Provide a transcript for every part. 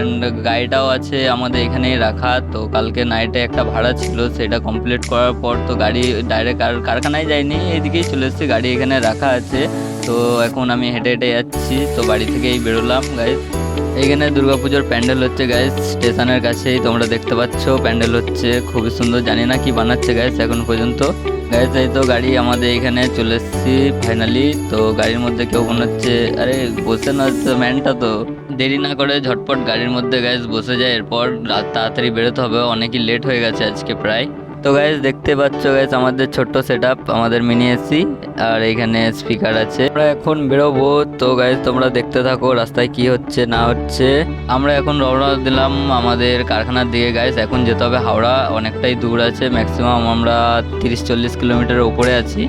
And গাড়িটাও আছে আমাদের এখানেই রাখা। তো কালকে নাইটে একটা ভাড়া ছিল, সেটা কমপ্লিট করার পর তো গাড়ি ডাইরেক্ট কারখানায় যায়নি এদিকেই চলে এসেছি, গাড়ি এখানে রাখা আছে। তো এখন আমি হেঁটে হেঁটে যাচ্ছি, তো বাড়ি থেকেই বেরোলাম গাইজ এইখানে দুর্গাপুজোর প্যান্ডেল হচ্ছে গাইজ স্টেশনের কাছেই তোমরা দেখতে পাচ্ছ। প্যান্ডেল হচ্ছে খুবই সুন্দর, জানি না কি বানাচ্ছে গাইজ এখন পর্যন্ত। গাইজ এই তো গাড়ি আমাদের এখানে চলে এসেছি ফাইনালি তো গাড়ির মধ্যে কেউ মনে হচ্ছে আরে বসে না তো ম্যানটা তো। দেরি না করে ঝটপট গাড়ির মধ্যে গাইজ বসে যায়, এরপর তাড়াতাড়ি বেরোতে হবে, অনেকই লেট হয়ে গেছে আজকে প্রায়। তো গাইজ দেখতে পাচ্ছ গাইজ আমাদের ছোট্ট সেট আমাদের মিনি এসি আর এখানে স্পিকার আছে। আমরা এখন বেরোবো, তো গাইজ তোমরা দেখতে থাকো রাস্তায় কি হচ্ছে, না হচ্ছে। আমরা এখন রওনা দিলাম আমাদের কারখানার দিকে গাইজ এখন যেতে হবে হাওড়া, অনেকটাই দূর আছে ম্যাক্সিমাম আমরা তিরিশ চল্লিশ কিলোমিটারের উপরে আছি।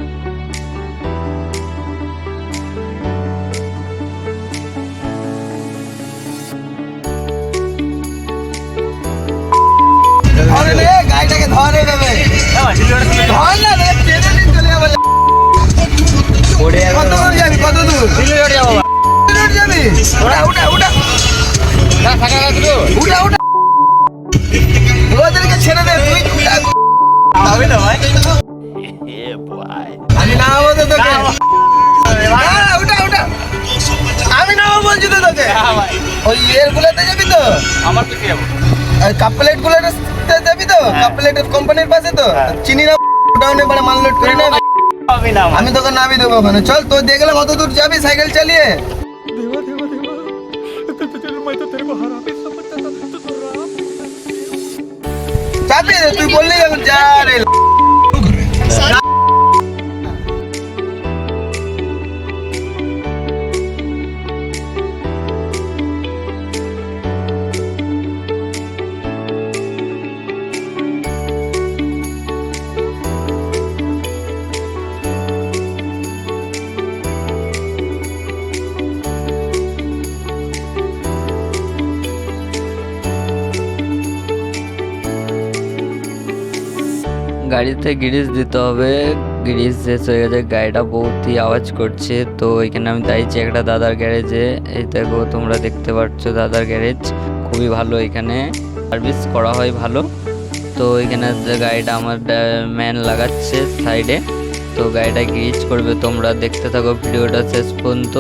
কত দূর যাবি? কত দূর? যাবি উঠা উঠা উঠা উঠা উঠা ওদেরকে ছেড়ে দে তুই উঠা। আমি নামাবো তো তোকে। না, উঠা উঠা আমি নামাবো বলছি তো তোকে। ওই এর গুলোতে যাবি তো? আমার তো কি যাব? আর কাপ প্লেট গুলোতে যাবি তো? কাপ প্লেটের কোম্পানির পাশে তো? চিনি না ডাউনে মাল লোড করে নেবে। আমি না আমি তোকে নামিয়ে দেবো ওখানে। চল তো দেখলে কত দূর যাবি সাইকেল চালিয়ে। চাপিয়ে দে, তুই বললি যখন যা রে গাড়িতে গ্রিজ দিতে হবে। গ্রিজ শেষ হয়ে গেছে, গাড়িটা বহুতই আওয়াজ করছে। তো এখানে আমি দাঁড়িয়েছি একটা দাদার গ্যারেজে। এই দেখো, তোমরা দেখতে পাচ্ছ দাদার গ্যারেজ। খুবই ভালো এখানে। সার্ভিস করা হয় ভালো। তো এখানে গাড়িটা আমার ম্যান লাগাচ্ছে সাইডে। তো গাড়িটা গ্রিজ করবে তোমরা। দেখতে থাকো, ভিডিওটা শেষ পর্যন্ত।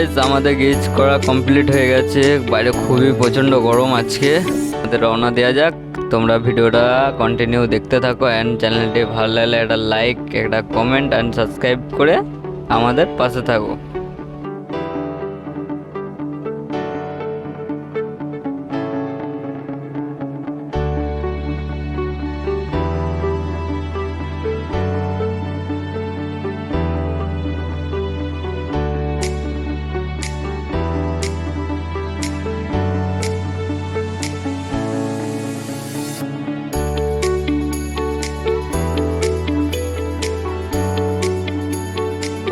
গাইজ আমাদের গেজ করা কমপ্লিট হয়ে গেছে। বাইরে খুবই প্রচণ্ড গরম আজকে। আমাদের রওনা দেওয়া যাক। তোমরা ভিডিওটা কন্টিনিউ দেখতে থাকো অ্যান্ড চ্যানেলটি ভালো লাগলে একটা লাইক একটা কমেন্ট অ্যান্ড সাবস্ক্রাইব করে আমাদের পাশে থাকো।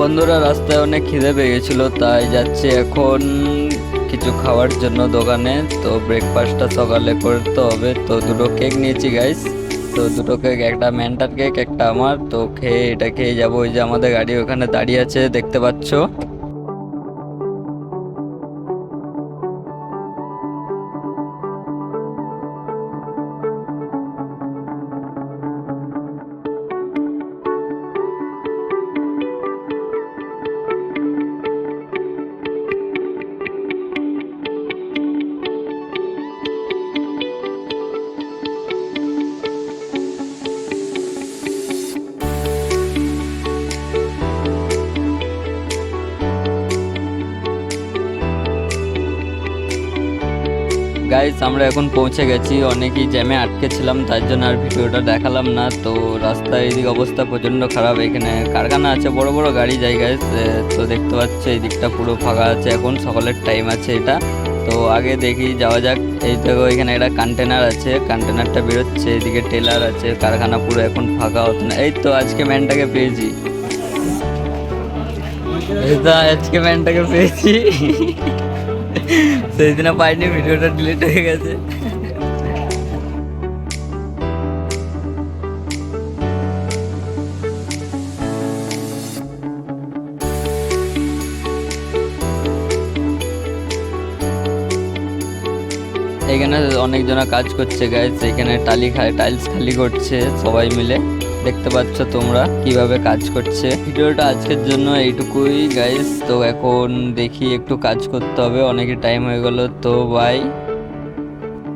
বন্ধুরা রাস্তায় অনেক খিদে পেয়ে গেছিল, তাই যাচ্ছে এখন কিছু খাওয়ার জন্য দোকানে। তো ব্রেকফাস্টটা সকালে করতে হবে। তো দুটো কেক নিয়েছি গাইস তো দুটো কেক একটা ম্যান্টার কেক একটা আমার। তো খেয়ে এটা খেয়ে যাব। ওই যে আমাদের গাড়ি ওখানে দাঁড়িয়ে আছে, দেখতে পাচ্ছ। গাইস আমরা এখন পৌঁছে গেছি। অনেকই জ্যামে আটকে ছিলাম, তার জন্য আর ভিডিওটা দেখালাম না। তো রাস্তার এদিক অবস্থা প্রচণ্ড খারাপ। এখানে কারখানা আছে, বড় বড় গাড়ি যায় গাইস তো দেখতে পাচ্ছ, এই দিকটা পুরো ফাঁকা আছে। এখন সকালের টাইম আছে এটা। তো আগে দেখি, যাওয়া যাক। এই দেখো, এখানে একটা কন্টেনার আছে। কন্টেনারটা বেরোচ্ছে, এদিকে টেলার আছে, কারখানা পুরো এখন ফাঁকা হতো না। এই তো, আজকে ম্যানটাকে পেয়েছি। এই তো, আজকে ম্যানটাকে পেয়েছি। সেই দিনে পাইনি, ভিডিওটা ডিলিট হয়ে গেছে। এখানে অনেকজনা কাজ করছে গাইজ এখানে টালি টাইলস খালি করছে সবাই মিলে। দেখতে পাচ্ছ তোমরা কীভাবে কাজ করছে। ভিডিওটা আজকের জন্য এইটুকুই গাইস তো এখন দেখি একটু কাজ করতে হবে, অনেকে টাইম হয়ে গেল। তো বাই